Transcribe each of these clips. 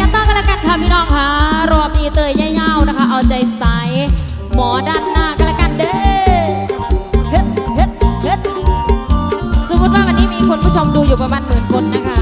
กันต้อกันละกันค่ะพี่น้องค่ะ รอบนี้เตยยาวๆนะคะ เอาใจใส่หมอด้านหน้ากันละกันเด้อเฮ็ดเฮ็ดเฮ็ดสมมติว่าวันนี้มีคนผู้ชมดูอยู่ประมาณหมื่นคนนะคะ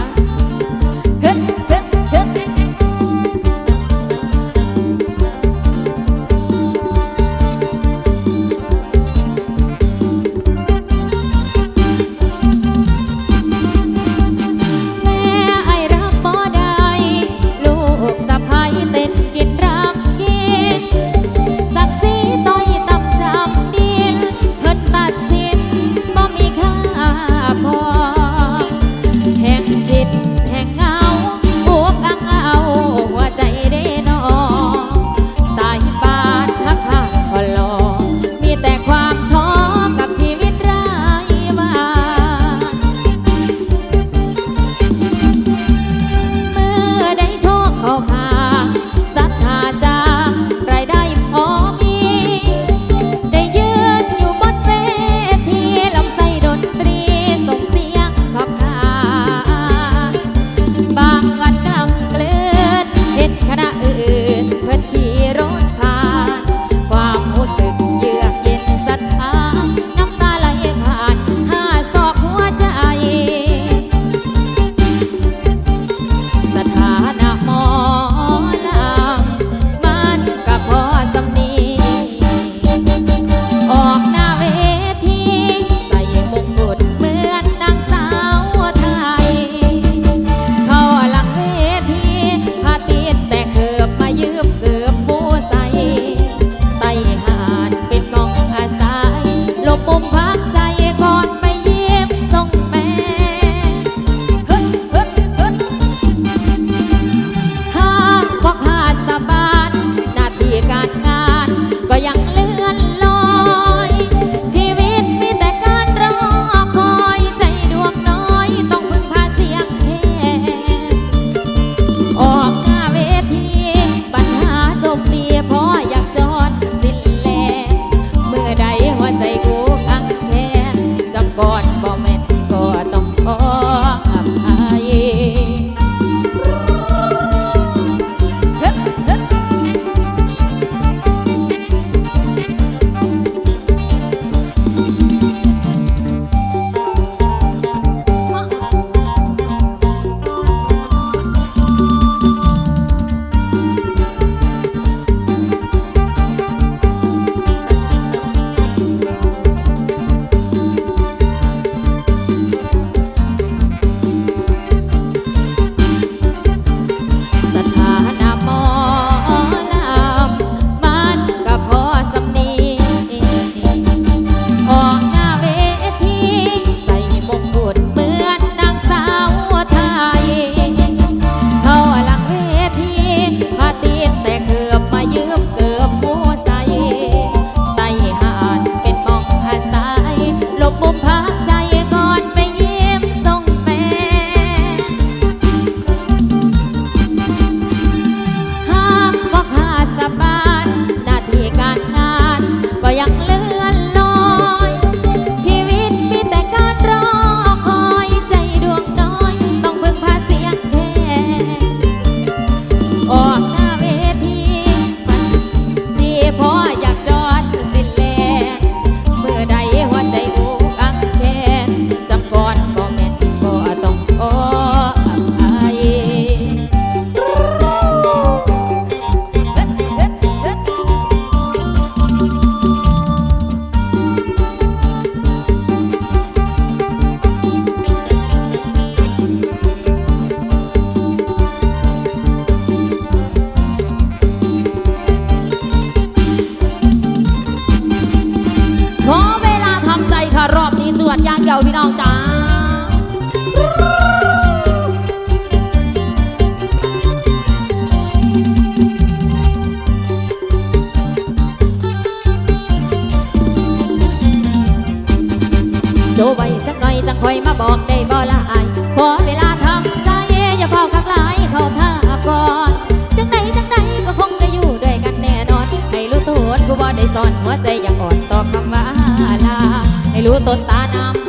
วไว้จักหน่อยจังคอยมาบอกได้บ่ละอายขอเวลาทำใจอย่าเฝ้าขับลายเข้าท่าก่อนจังใดจังใดก็คงจะอยู่ด้วยกันแน่นอน ให้รู้ตัวกูบ่ได้สอนหัวใจอย่าอ่อนต่อคำว่าลาให้รู้ตนตาน้ำ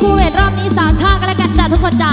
คูเวตรอบนี้สามชาติกันแล้วกันจ้ะทุกคนจ้า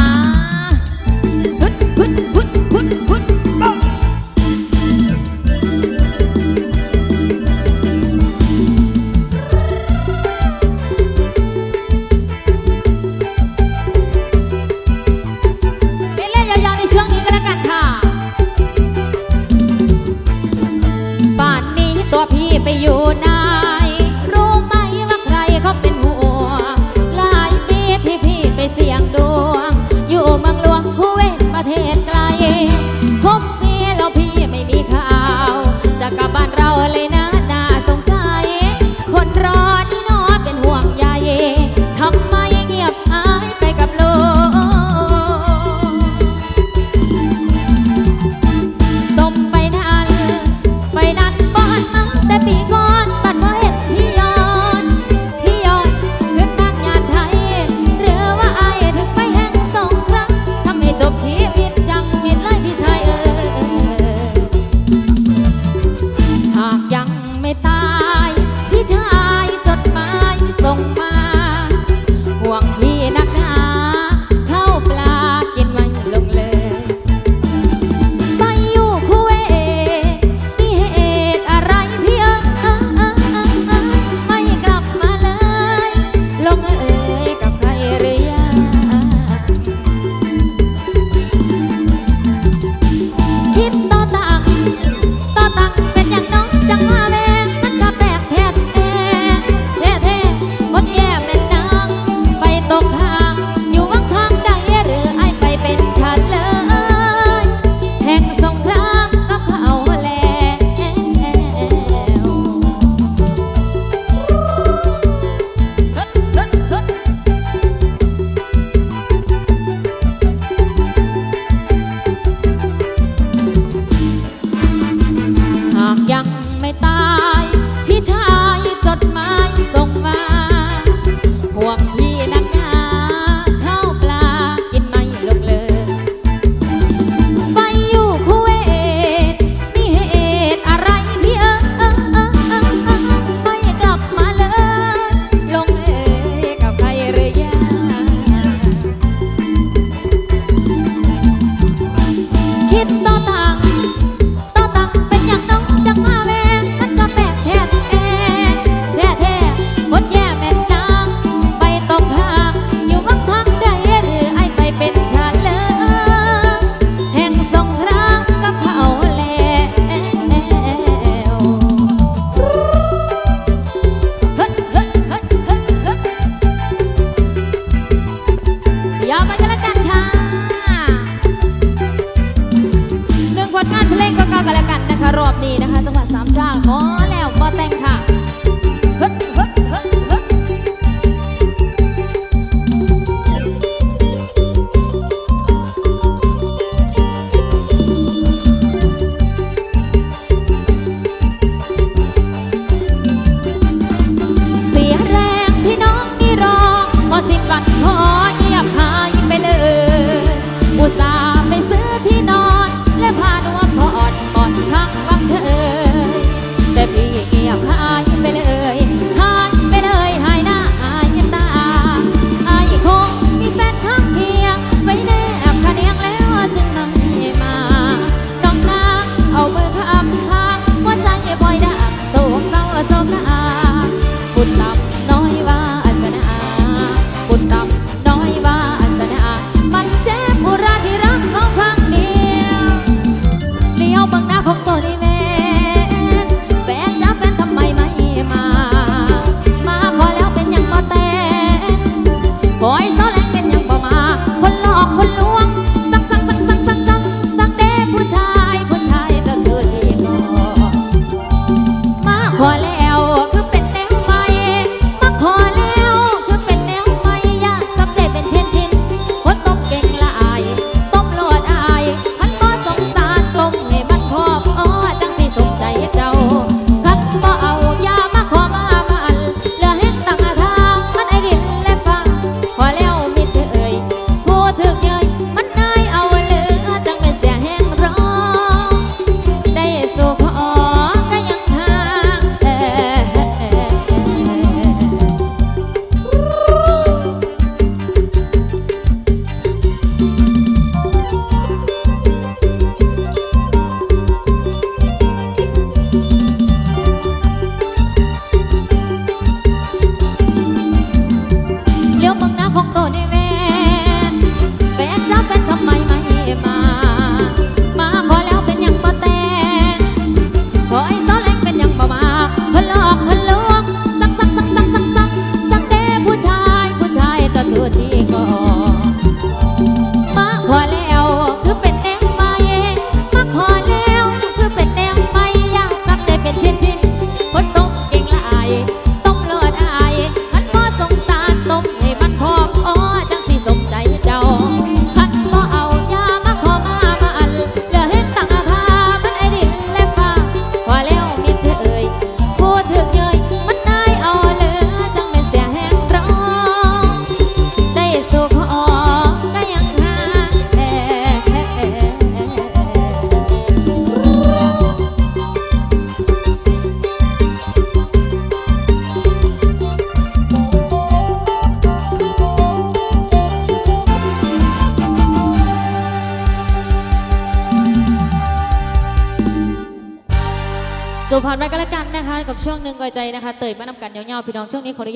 จูผ่านไปก็แล้วกันนะคะ กับช่วงหนึ่งไวใจนะคะ เตยมานำกันยาวๆพี่น้องช่วงนี้ขออนุญาต